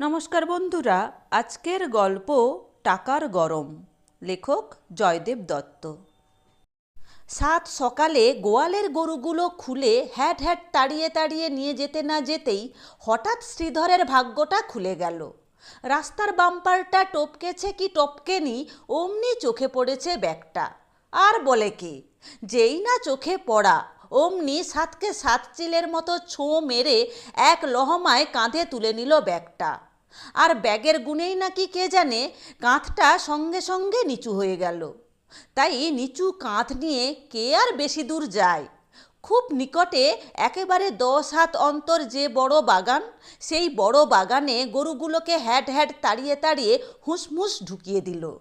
নমস্কার বন্ধুরা, আজকের গল্প টাকার গরম। লেখক জয়দেব দত্ত। সাত সকালে গোয়ালের গরুগুলো খুলে হ্যাট হ্যাট তাড়িয়ে তাড়িয়ে নিয়ে যেতে না যেতেই হঠাৎ শ্রীধরের ভাগ্যটা খুলে গেল। রাস্তার বাম্পারটা টপকেছে কি টপকেনি অমনি চোখে পড়েছে ব্যাগটা। আর বলে কি? যেই না চোখে পড়া, অমনি সাতকে সাত চিলের মতো ছোঁ মেরে এক লহমায় কাঁধে তুলে নিল ব্যাগটা। আর ব্যাগের গুণেই নাকি কে জানে কাঁধটা সঙ্গে সঙ্গে নিচু হয়ে গেল। তাই নিচু কাঁধ নিয়ে কে আর বেশি দূর যায়? খুব নিকটে একেবারে দশ হাত অন্তর যে বড় বাগান, সেই বড় বাগানে গরুগুলোকে হ্যাট হ্যাট তাড়িয়ে তাড়িয়ে হুঁসমুস ঢুকিয়ে দিল।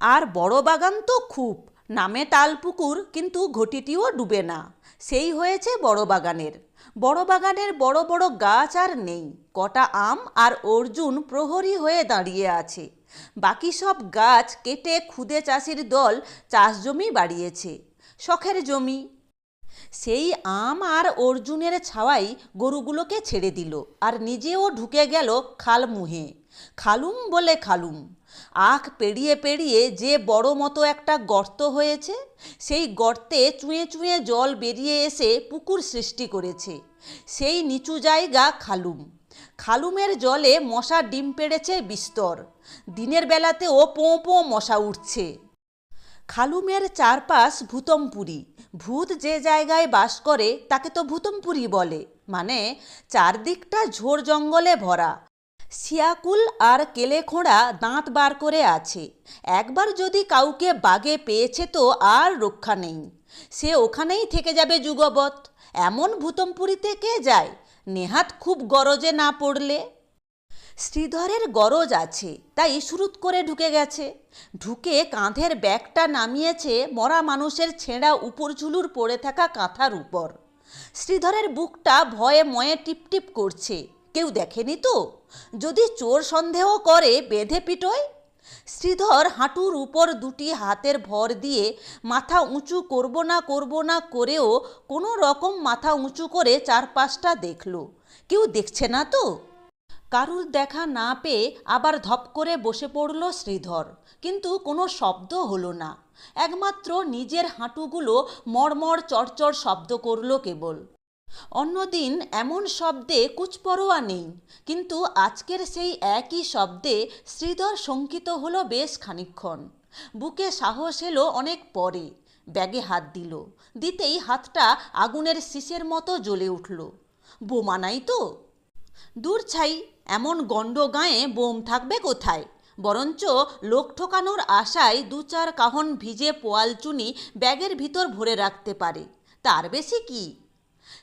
আর বড় বাগান তো খুব, নামে তালপুকুর, কিন্তু ঘটিটিও ডুবে না। সেই হয়েছে বড় বাগানের। বড় বাগানের বড় বড় গাছ আর নেই। কটা আম আর অর্জুন প্রহরী হয়ে দাঁড়িয়ে আছে। বাকি সব গাছ কেটে খুদে চাষির দল চাষ জমি বাড়িয়েছে। শখের জমি। সেই আম আর অর্জুনের ছাওয়াই গরুগুলোকে ছেড়ে দিল আর নিজেও ঢুকে গেল খাল মুহে খালুম বলে খালুম। আখ পেরিয়ে পেরিয়ে যে বড় মতো একটা গর্ত হয়েছে, সেই গর্তে চুঁয়ে চুঁয়ে জল বেরিয়ে এসে পুকুর সৃষ্টি করেছে। সেই নিচু জায়গা খালুম। খালুমের জলে মশা ডিম পেড়েছে বিস্তর। দিনের বেলাতেও পোঁ পোঁ মশা উঠছে। খালুমের চারপাশ ভূতমপুরী। ভূত যে জায়গায় বাস করে, তাকে তো ভূতমপুরী বলে। মানে চারদিকটা ঝোড় জঙ্গলে ভরা। শিয়াকুল আর কেলেখোঁড়া দাঁত বার করে আছে। একবার যদি কাউকে বাগে পেয়েছে তো আর রক্ষা নেই। সে ওখানেই থেকে যাবে যুগবৎ। এমন ভূতমপুরীতে কে যায়? নেহাত খুব গরজে না পড়লে। শ্রীধরের গরজ আছে, তাই শুরুত করে ঢুকে গেছে। ঢুকে কাঁধের ব্যাগটা নামিয়েছে মরা মানুষের ছেঁড়া উপর ঝুলুর পড়ে থাকা কাঁথার উপর। শ্রীধরের বুকটা ভয়ে ময়ে টিপটিপ করছে। কেউ দেখেনি তো? যদি চোর সন্দেহ করে, বেঁধে পিটোয়? শ্রীধর হাঁটুর উপর দুটি হাতের ভর দিয়ে মাথা উঁচু করব না করব না করেও কোনো রকম মাথা উঁচু করে চারপাশটা দেখল। কেউ দেখছে না তো? কারুর দেখা না পেয়ে আবার ধপ করে বসে পড়ল শ্রীধর। কিন্তু কোনো শব্দ হলো না। একমাত্র নিজের হাঁটুগুলো মড়মড়, চড়চড় শব্দ করল কেবল। অন্যদিন এমন শব্দে কুচপরোয়া নেই, কিন্তু আজকের সেই একই শব্দে শ্রীধর শঙ্কিত হলো বেশ খানিক্ষণ বুকে সাহস এলো অনেক পরে, ব্যাগে হাত দিল, দিতেই হাতটা আগুনের শীষের মতো জ্বলে উঠল। বোমা নাই তো? দূর ছাই, এমন গণ্ড গায়ে বোম থাকবে কোথায়? বরঞ্চ লোক ঠোকানোর আশায় দু চার কাহন ভিজে পোয়াল চুনি ব্যাগের ভিতর ভরে রাখতে পারে। তার বেশি কি?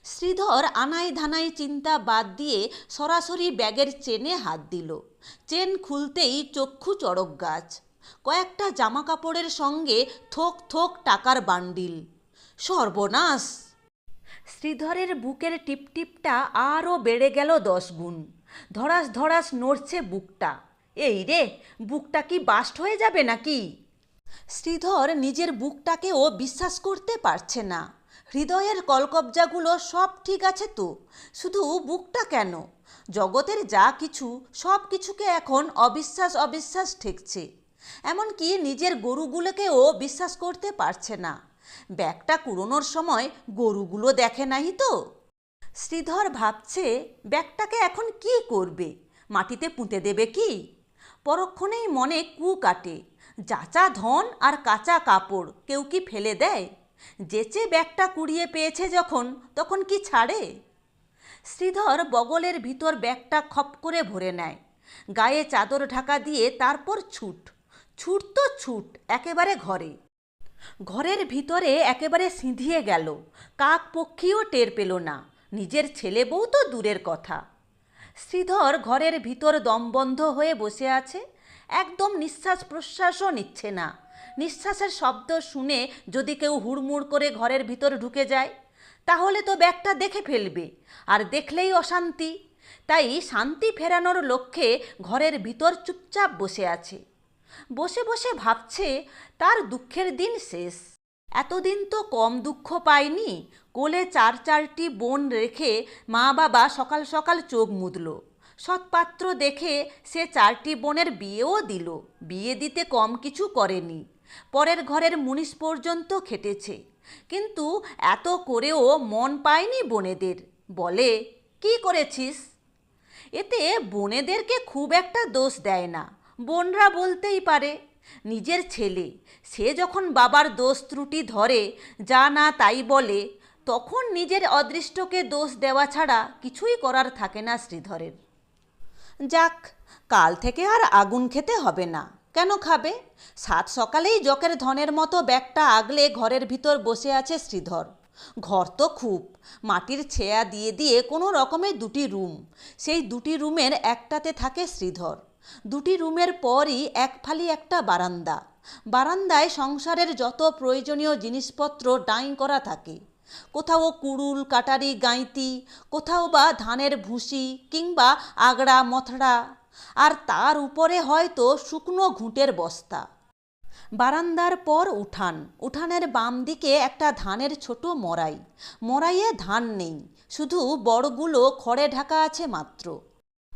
শ্রীধর আনাই ধানাই চিন্তা বাদ দিয়ে সরাসরি ব্যাগের চেনে হাত দিল। চেন খুলতেই চক্ষু চড়ক গাছ। কয়েকটা জামা কাপড়ের সঙ্গে থোক থোক টাকার বান্ডিল। সর্বনাশ! শ্রীধরের বুকের টিপটিপটা আরও বেড়ে গেল দশ গুণ। ধরাস ধরাস নড়ছে বুকটা। এই রে, বুকটা কি বাস্ট হয়ে যাবে নাকি? শ্রীধর নিজের বুকটাকেও বিশ্বাস করতে পারছে না। হৃদয়ের কলকবজাগুলো সব ঠিক আছে তো? শুধু বুকটা কেন? জগতের যা কিছু, সব কিছুকে এখন অবিশ্বাস অবিশ্বাস ঠেকছে। এমনকি নিজের গরুগুলোকেও বিশ্বাস করতে পারছে না। ব্যাগটা কুড়োনোর সময় গরুগুলো দেখে নাই তো? শ্রীধর ভাবছে, ব্যাগটাকে এখন কি করবে? মাটিতে পুঁতে দেবে কি? পরক্ষণেই মনে কু কাটে। যাচা ধন আর কাঁচা কাপড় কেউ কি ফেলে দেয়? যেচে ব্যাগটা কুড়িয়ে পেয়েছে যখন, তখন কি ছাড়ে? শ্রীধর বগলের ভিতর ব্যাগটা খপ করে ভরে নেয়। গায়ে চাদর ঢাকা দিয়ে তারপর ছুট। ছুট তো ছুট, একেবারে ঘরে। ঘরের ভিতরে একেবারে সিঁধিয়ে গেল। কাক পক্ষীও টের পেল না। নিজের ছেলে বউ তো দূরের কথা। শ্রীধর ঘরের ভিতর দমবন্ধ হয়ে বসে আছে। একদম নিঃশ্বাস প্রশ্বাসও নিচ্ছে না। নিঃশ্বাসের শব্দ শুনে যদি কেউ হুড়মুড় করে ঘরের ভিতর ঢুকে যায়, তাহলে তো ব্যাগটা দেখে ফেলবে, আর দেখলেই অশান্তি। তাই শান্তি ফেরানোর লক্ষ্যে ঘরের ভিতর চুপচাপ বসে আছে। বসে বসে ভাবছে, তার দুঃখের দিন শেষ। এতদিন তো কম দুঃখ পায়নি কোলে চার চারটি বোন রেখে মা বাবা সকাল সকাল চোখ মুদল। সৎপাত্র দেখে সে চারটি বোনের বিয়েও দিল, বিয়ে দিতে কম কিছু করেনি। পরের ঘরের মুনিশ পর্যন্ত খেটেছে। কিন্তু এত করেও মন পায়নি বোনেদের। বলে, কি করেছিস? এতে বোনেদেরকে খুব একটা দোষ দেয় না। বোনরা বলতেই পারে, নিজের ছেলে, সে যখন বাবার দোষ ত্রুটি ধরে, যা না তাই বলে, তখন নিজের অদৃষ্টকে দোষ দেওয়া ছাড়া কিছুই করার থাকে না শ্রীধরের। যাক, কাল থেকে আর আগুন খেতে হবে না। কেন খাবে? সাত সকালেই জকের ধনের মতো ব্যাগটা আগলে ঘরের ভিতর বসে আছে শ্রীধর। ঘর তো খুব, মাটির ছেয়া দিয়ে দিয়ে কোনো রকমে দুটি রুম। সেই দুটি রুমের একটাতে থাকে শ্রীধর। দুটি রুমের পরই এক ফালি একটা বারান্দা। বারান্দায় সংসারের যত প্রয়োজনীয় জিনিসপত্র ডাইং করা থাকে। কোথাও কুড়ুল, কাটারি, গাঁইতি, কোথাও বা ধানের ভুসি কিংবা আগড়া, মথড়া আর তার উপরে হয়তো শুকনো ঘুঁটের বস্তা। বারান্দার পর উঠান। উঠানের বাম দিকে একটা ধানের ছোট মরাই মরাইয়ে ধান নেই। শুধু বড়গুলো খড়ে ঢাকা আছে মাত্র।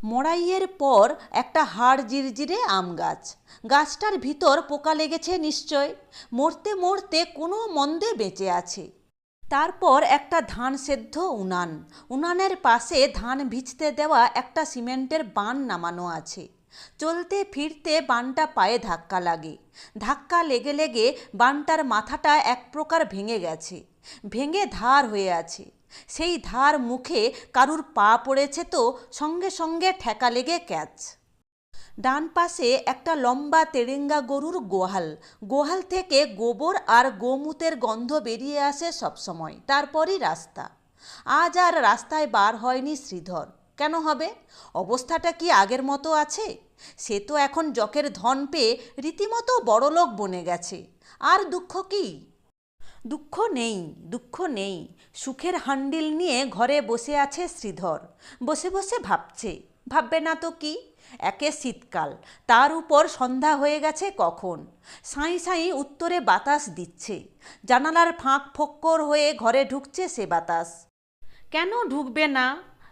মরাইয়ের পর একটা হাড় জিরজিরে আম গাছ। গাছটার ভিতর পোকা লেগেছে নিশ্চয়। মরতে মরতে কোনো মন্দে বেঁচে আছে। তারপর একটা ধান সেদ্ধ উনান। উনানের পাশে ধান ভিজতে দেওয়া একটা সিমেন্টের বান নামানো আছে। চলতে ফিরতে বানটা পায়ে ধাক্কা লাগে। ধাক্কা লেগে লেগে বানটার মাথাটা এক প্রকার ভেঙে গেছে। ভেঙে ধার হয়ে আছে। সেই ধার মুখে কারুর পা পড়েছে তো সঙ্গে সঙ্গে ঠেকা লেগে ক্যাচ। ডান পাশে একটা লম্বা তেরেঙ্গা গরুর গোহাল। গোহাল থেকে গোবর আর গোমূতের গন্ধ বেরিয়ে আসে সবসময়, তারপরই রাস্তা। আজ আর রাস্তায় বার হয়নি শ্রীধর। কেন হবে? অবস্থাটা কি আগের মতো আছে? সে তো এখন জকের ধন পেয়ে রীতিমতো বড়লোক বনে গেছে। আর দুঃখ কি? দুঃখ নেই দুঃখ নেই। সুখের হান্ডিল নিয়ে ঘরে বসে আছে শ্রীধর। বসে বসে ভাবছে, ভাববে না তো কি? একে শীতকাল, তার উপর সন্ধ্যা হয়ে গেছে কখন? সাঁই সাঁই উত্তরে বাতাস দিচ্ছে। জানালার ফাঁক ফক্কর হয়ে ঘরে ঢুকছে সে বাতাস। কেন ঢুকবে না?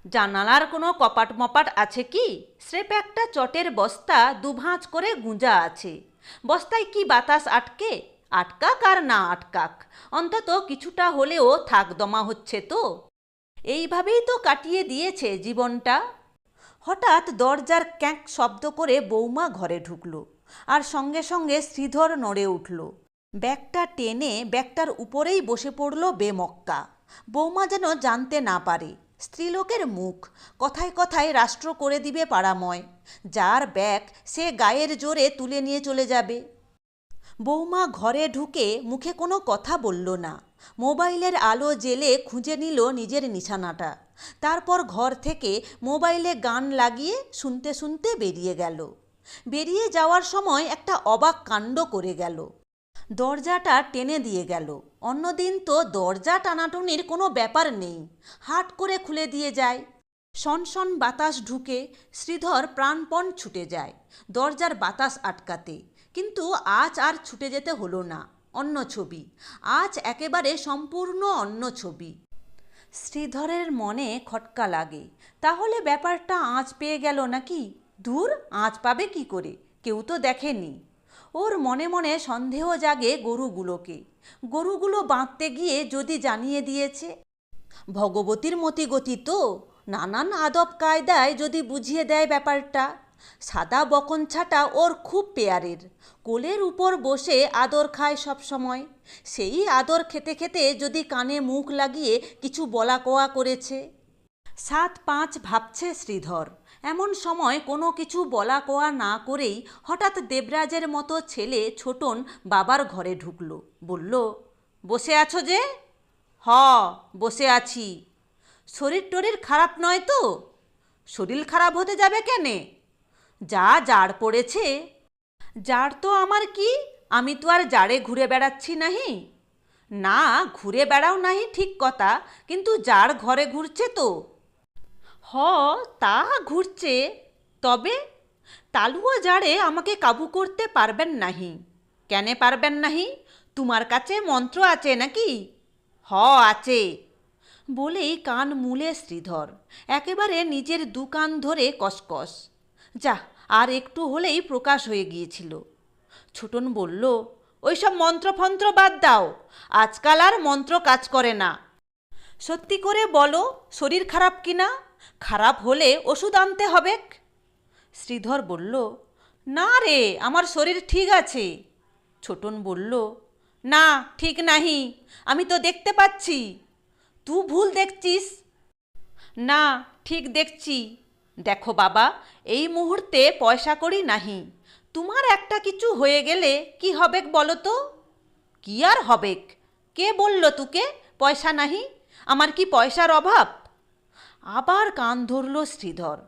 জানালার কোনো কপাট মপাট আছে কি? স্রেপ একটা চটের বস্তা দুভাঁজ করে গুঁজা আছে। বস্তায় কি বাতাস আটকে? আটকাক আর না আটকাক। অন্তত কিছুটা হলেও থাক দমা হচ্ছে তো। এইভাবেই তো কাটিয়ে দিয়েছে জীবনটা। হঠাৎ দরজার ক্যাঁক শব্দ করে বৌমা ঘরে ঢুকল আর সঙ্গে সঙ্গে শ্রীধর নড়ে উঠল। ব্যাগটা টেনে ব্যাগটার উপরেই বসে পড়ল বেমক্কা। বৌমা যেন জানতে না পারে। স্ত্রীলোকের মুখ কথায় কথায় রাষ্ট্র করে দিবে পাড়াময়। যার ব্যাগ সে গায়ের জোরে তুলে নিয়ে চলে যাবে। বৌমা ঘরে ঢুকে মুখে কোনো কথা বলল না। মোবাইলের আলো জেলে খুঁজে নিল নিজের নিশানাটা। তারপর ঘর থেকে মোবাইলে গান লাগিয়ে শুনতে শুনতে বেরিয়ে গেল। বেরিয়ে যাওয়ার সময় একটা অবাক কাণ্ড করে গেল। দরজাটা টেনে দিয়ে গেল। অন্যদিন তো দরজা টানাটুনির কোনো ব্যাপার নেই। হাট করে খুলে দিয়ে যায়। সনসন বাতাস ঢুকে শ্রীধর প্রাণপণ ছুটে যায়। দরজার বাতাস আটকাতে। কিন্তু আজ আর ছুটে যেতে হলো না, অন্য ছবি। আজ একেবারে সম্পূর্ণ অন্য ছবি। শ্রীধরের মনে খটকা লাগে। তাহলে ব্যাপারটা আঁচ পেয়ে গেল নাকি? দূর আঁচ পাবে কি করে? কেউ তো দেখেনি। ওর মনে মনে সন্দেহ জাগে গরুগুলোকে। গরুগুলো বাঁধতে গিয়ে যদি জানিয়ে দিয়েছে, ভগবতীর মতিগতি তো। নানান আদব কায়দায় যদি বুঝিয়ে দেয় ব্যাপারটা। সাদা বকন ছাটা ওর খুব পেয়ারের। কোলের উপর বসে আদর খায় সব সময়। সেই আদর খেতে খেতে যদি কানে মুখ লাগিয়ে কিছু বলা কোয়া করেছে। সাত পাঁচ ভাবছে শ্রীধর। এমন সময় কোনো কিছু বলা কোয়া না করেই হঠাৎ দেবরাজের মতো ছেলে ছোটন বাবার ঘরে ঢুকলো। বলল, বসে আছো যে? হ, বসে আছি। শরীর টরীর খারাপ নয় তো? শরীর খারাপ হতে যাবে কেনে? যা জাড় পড়েছে। জাড় তো আমার কি? আমি তো আর জাড়ে ঘুরে বেড়াচ্ছি নাহি। না, ঘুরে বেড়াও নাহি ঠিক কথা, কিন্তু যার ঘরে ঘুরছে তো। হ, তা ঘুরছে, তবে তালুয়া জাড়ে আমাকে কাবু করতে পারবেন নাহি। কেনে পারবেন নাহি? তোমার কাছে মন্ত্র আছে নাকি? হ, আছে। বলেই কান মুলে শ্রীধর, একেবারে নিজের দু কান ধরে কসকস। যা, আর একটু হলেই প্রকাশ হয়ে গিয়েছিল। ছোটন বলল, ওইসব মন্ত্রফন্ত্র বাদ দাও, আজকাল আর মন্ত্র কাজ করে না। সত্যি করে বলো, শরীর খারাপ কিনা খারাপ হলে ওষুধ আনতে হবে? শ্রীধর বলল, না রে, আমার শরীর ঠিক আছে। ছোটন বলল, না, ঠিক নাহি, আমি তো দেখতে পাচ্ছি। তুই ভুল দেখছিস? না, ঠিক দেখছি। দেখো বাবা, এই মুহূর্তে পয়সা করি নাহি। তোমার একটা কিছু হয়ে গেলে কি হবেক বলো তো? কি আর হবেক? কে বলল তুকে পয়সা নাহি? আমার কি পয়সার অভাব? আবার কান ধরল শ্রীধর।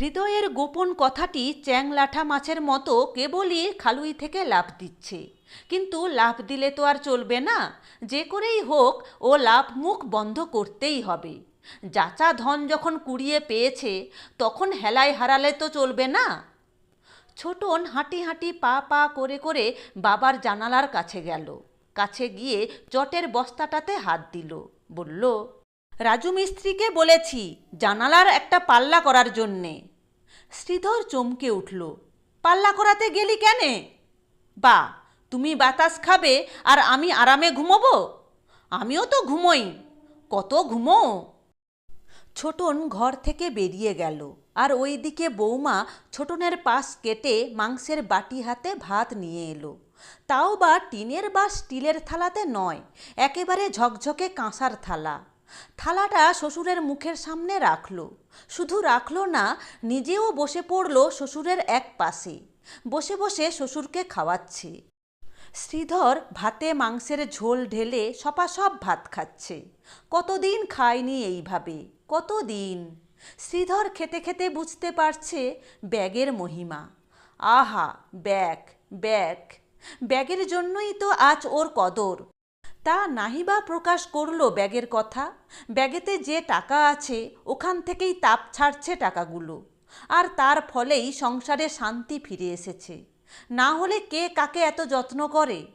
হৃদয়ের গোপন কথাটি চ্যাংলাঠা মাছের মতো কেবলই খালুই থেকে লাভ দিচ্ছে। কিন্তু লাভ দিলে তো আর চলবে না। যে করেই হোক, ও লাভ মুখ বন্ধ করতেই হবে। যাচা ধন যখন কুড়িয়ে পেয়েছে, তখন হেলায় হারালে তো চলবে না। ছোটন হাঁটি হাঁটি পা পা করে করে বাবার জানালার কাছে গেল। কাছে গিয়ে চটের বস্তাটাতে হাত দিল। বলল, রাজু মিস্ত্রিকে বলেছি জানালার একটা পাল্লা করার জন্যে। শ্রীধর চমকে উঠল, পাল্লা করাতে গেলি কেনে? বা, তুমি বাতাস খাবে আর আমি আরামে ঘুমোবো? আমিও তো ঘুমোই। কত ঘুমো? ছোটন ঘর থেকে বেরিয়ে গেল। আর ওইদিকে বৌমা ছোটনের পাশ কেটে মাংসের বাটি হাতে ভাত নিয়ে এলো। তাও বা টিনের বা স্টিলের থালাতে নয়, একেবারে ঝকঝকে কাঁসার থালা। থালাটা শ্বশুরের মুখের সামনে রাখল। শুধু রাখল না, নিজেও বসে পড়ল শ্বশুরের এক পাশে। বসে বসে শ্বশুরকে খাওয়াচ্ছে। শ্রীধর ভাতে মাংসের ঝোল ঢেলে সপাসপ ভাত খাচ্ছে। কতদিন খায়নি এইভাবে? কতদিন? শ্রীধর খেতে খেতে বুঝতে পারছে ব্যাগের মহিমা। আহা, ব্যাগ ব্যাগ। ব্যাগের জন্যই তো আজ ওর কদর। তা নাহিবা প্রকাশ করল ব্যাগের কথা। ব্যাগেতে যে টাকা আছে, ওখান থেকেই তাপ ছাড়ছে টাকাগুলো। আর তার ফলেই সংসারে শান্তি ফিরে এসেছে। না হলে কে কাকে এত যত্ন করে?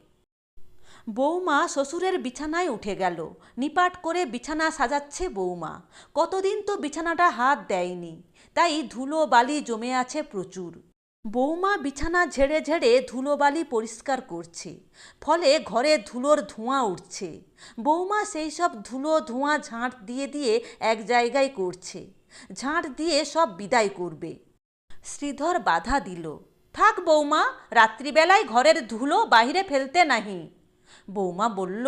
বৌমা শ্বশুরের বিছানায় উঠে গেল। নিপাট করে বিছানা সাজাচ্ছে বৌমা কতদিন তো বিছানাটা হাত দেয়নি। তাই ধুলো বালি জমে আছে প্রচুর। বৌমা বিছানা ঝেড়ে ঝেড়ে ধুলোবালি পরিষ্কার করছে। ফলে ঘরে ধুলোর ধোঁয়া উঠছে। বৌমা সেই সব ধুলো ধোঁয়া ঝাঁট দিয়ে দিয়ে এক জায়গায় করছে। ঝাঁট দিয়ে সব বিদায় করবে। শ্রীধর বাধা দিল। থাক বৌমা রাত্রিবেলায় ঘরের ধুলো বাহিরে ফেলতে নাহি। বৌমা বলল,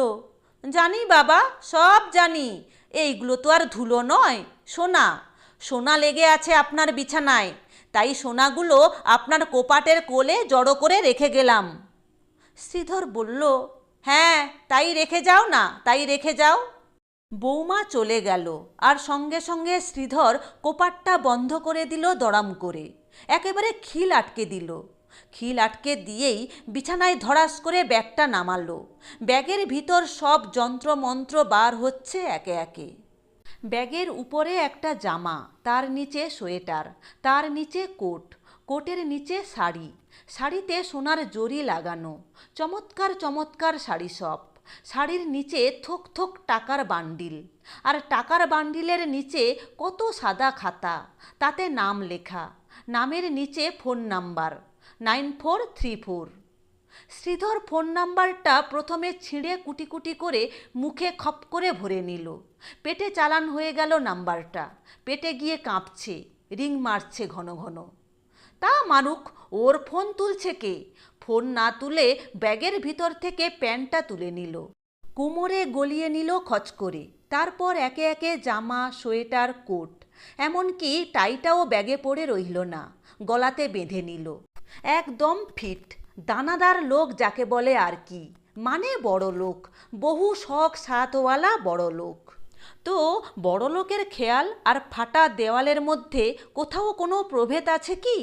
জানি বাবা, সব জানি। এইগুলো তো আর ধুলো নয়। সোনা সোনা লেগে আছে আপনার বিছানায়। তাই সোনাগুলো আপনার কোপাটের কোলে জড়ো করে রেখে গেলাম। শ্রীধর বলল হ্যাঁ তাই রেখে যাও না, তাই রেখে যাও। বৌমা চলে গেল, আর সঙ্গে সঙ্গে শ্রীধর কোপাটটা বন্ধ করে দিল দড়াম করে। একেবারে খিল আটকে দিল। খিল আটকে দিয়েই বিছানায় ধরাস করে ব্যাগটা নামালো। ব্যাগের ভিতর সব যন্ত্রমন্ত্র বার হচ্ছে একে একে। ব্যাগের উপরে একটা জামা, তার নিচে সোয়েটার, তার নিচে কোট, কোটের নিচে শাড়ি, শাড়িতে সোনার জরি লাগানো, চমৎকার চমৎকার শাড়ি সব। শাড়ির নিচে থোক থোক টাকার বান্ডিল, আর টাকার বান্ডিলের নিচে কত সাদা খাতা, তাতে নাম লেখা, নামের নিচে phone number. Nine four three four. Sridhar phone নাম্বারটা প্রথমে ছিঁড়ে কুটি কুটি করে মুখে খপ করে ভরে নিল। পেটে চালান হয়ে গেল নাম্বারটা। পেটে গিয়ে কাঁপছে, রিং মারছে ঘন ঘন। তা মারুক, ওর ফোন তুলছে কে? ফোন না তুলে ব্যাগের ভিতর থেকে প্যান্টটা তুলে নিল। কোমরে গলিয়ে নিল খচ করে। তারপর একে একে জামা, সোয়েটার, কোট। এমনকি টাইটাও ব্যাগে পড়ে রইল না। গলাতে বেঁধে নিল। একদম ফিট। দানাদার লোক যাকে বলে আর কি। মানে বড় লোক। বহু শখ সাতওয়ালা বড় লোক। তো বড় লোকের খেয়াল আর ফাটা দেওয়ালের মধ্যে কোথাও কোনো প্রভেদ আছে কি?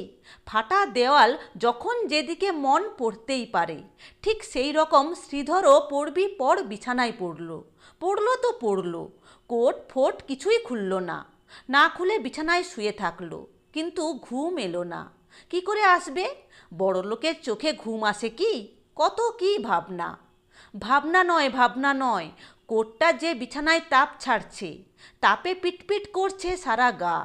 ফাটা দেওয়াল যখন যেদিকে মন পড়তেই পারে, ঠিক সেই রকম শ্রীধরও পড়বি পর বিছানায় পড়ল। পড়ল তো পড়ল। কোট ফোট কিছুই খুলল না। না খুলে বিছানায় শুয়ে থাকল। কিন্তু ঘুম এলো না। কি করে আসবে? বড় লোকের চোখে ঘুম আসে কি? কত কি ভাবনা। ভাবনা নয় ভাবনা নয়, কোটটা যে বিছানায় তাপ ছাড়ছে, তাপে পিটপিট করছে সারা গা।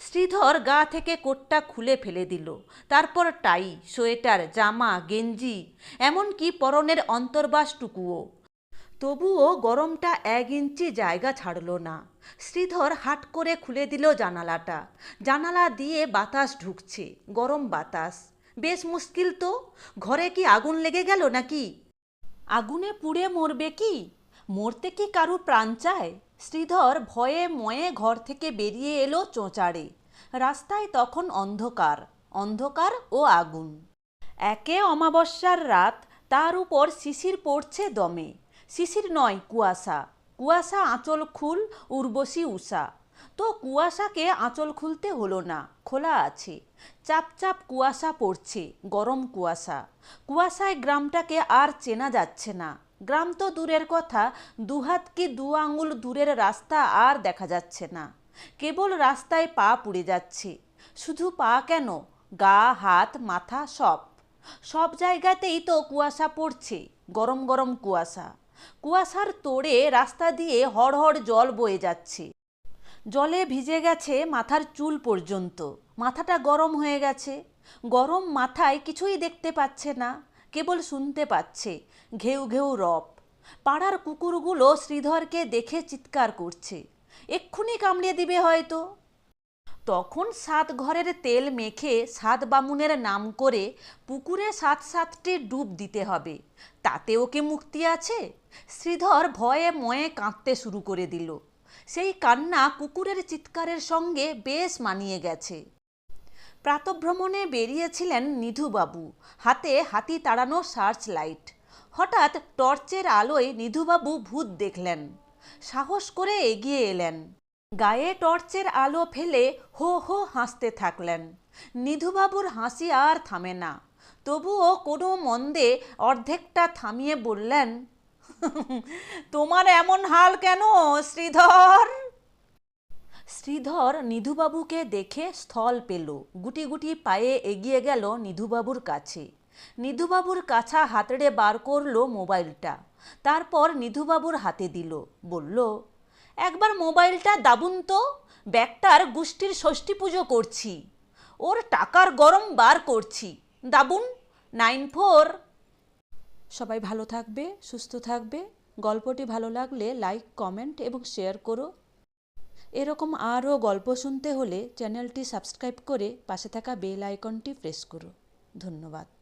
শ্রীধর গা থেকে কোটটা খুলে ফেলে দিল, তারপর টাই, সোয়েটার, জামা, গেঞ্জি, এমনকি পরনের অন্তর্বাসটুকুও। তবুও গরমটা এক ইঞ্চি জায়গা ছাড়ল না। শ্রীধর হাট করে খুলে দিল জানালাটা। জানালা দিয়ে বাতাস ঢুকছে, গরম বাতাস। বেশ মুশকিল তো, ঘরে কি আগুন লেগে গেল নাকি? আগুনে পুড়ে মরবে কি? মরতে কি কারু প্রাণ চায়? শ্রীধর ভয়ে ময়ে ঘর থেকে বেরিয়ে এলো চোঁচাড়ে। রাস্তায় তখন অন্ধকার অন্ধকার ও আগুন। একে অমাবস্যার রাত, তার উপর শিশির পড়ছে দমে। শিশির নয়, কুয়াশা। কুয়াশা আঁচল খুল, উর্বশী উষা তো কুয়াশাকে আঁচল খুলতে হলো না, খোলা আছে। চাপ চাপ কুয়াশা পড়ছে, গরম কুয়াশা। কুয়াশায় গ্রামটাকে আর চেনা যাচ্ছে না। গ্রাম তো দূরের কথা, দুহাত কি দু আঙুল দূরের রাস্তা আর দেখা যাচ্ছে না। কেবল রাস্তায় পা পুড়ে যাচ্ছে। শুধু পা কেন? গা, হাত, মাথা, সব। সব জায়গাতেই তো কুয়াশা পড়ছে, গরম গরম কুয়াশা। কুয়াশার তোড়ে রাস্তা দিয়ে হড়হড় জল বয়ে যাচ্ছে। জলে ভিজে গেছে মাথার চুল পর্যন্ত। মাথাটা গরম হয়ে গেছে। গরম মাথায় কিছুই দেখতে পাচ্ছে না, কেবল শুনতে পাচ্ছে ঘেউ ঘেউ রব পাড়ার কুকুরগুলো শ্রীধরকে দেখে চিৎকার করছে। এক্ষুনি কামড়িয়ে দিবে হয়তো। তখন সাত ঘরের তেল মেখে সাত বামুনের নাম করে পুকুরে সাত সাতটি ডুব দিতে হবে। তাতে ওকে মুক্তি আছে? শ্রীধর ভয়ে ময়ে কাঁদতে শুরু করে দিল। সেই কান্না কুকুরের চিৎকারের সঙ্গে বেশ মানিয়ে গেছে। প্রাতভ্রমণে বেরিয়েছিলেন নিধুবাবু। হাতে হাতি তাড়ানো সার্চ লাইট হঠাৎ টর্চের আলোয় নিধুবাবু ভূত দেখলেন। সাহস করে এগিয়ে এলেন। গায়ে টর্চের আলো ফেলে হো হো হাসতে থাকলেন। নিধুবাবুর হাসি আর থামে না। তবুও কোনো মন্দে অর্ধেকটা থামিয়ে বললেন, তোমার এমন হাল কেন, শ্রীধর? শ্রীধর নিধুবাবুকে দেখে স্থল পেল, গুটি গুটি পায়ে এগিয়ে গেল নিধুবাবুর কাছে। নিধুবাবুর কাছা হাতড়ে বার করল মোবাইলটা। তারপর নিধুবাবুর হাতে দিল, বলল, একবার মোবাইলটা দাবুন তো, ব্যাগটার গোষ্ঠীর ষষ্ঠী পুজো করছি। ওর টাকার গরম বার করছি। দাবুন। Nine four. সবাই ভালো থাকবে, সুস্থ থাকবে। গল্পটি ভালো লাগলে লাইক, কমেন্ট এবং শেয়ার করো। এরকম আরও গল্প শুনতে হলে চ্যানেলটি সাবস্ক্রাইব করে পাশে থাকা বেল আইকনটি প্রেস করো। ধন্যবাদ।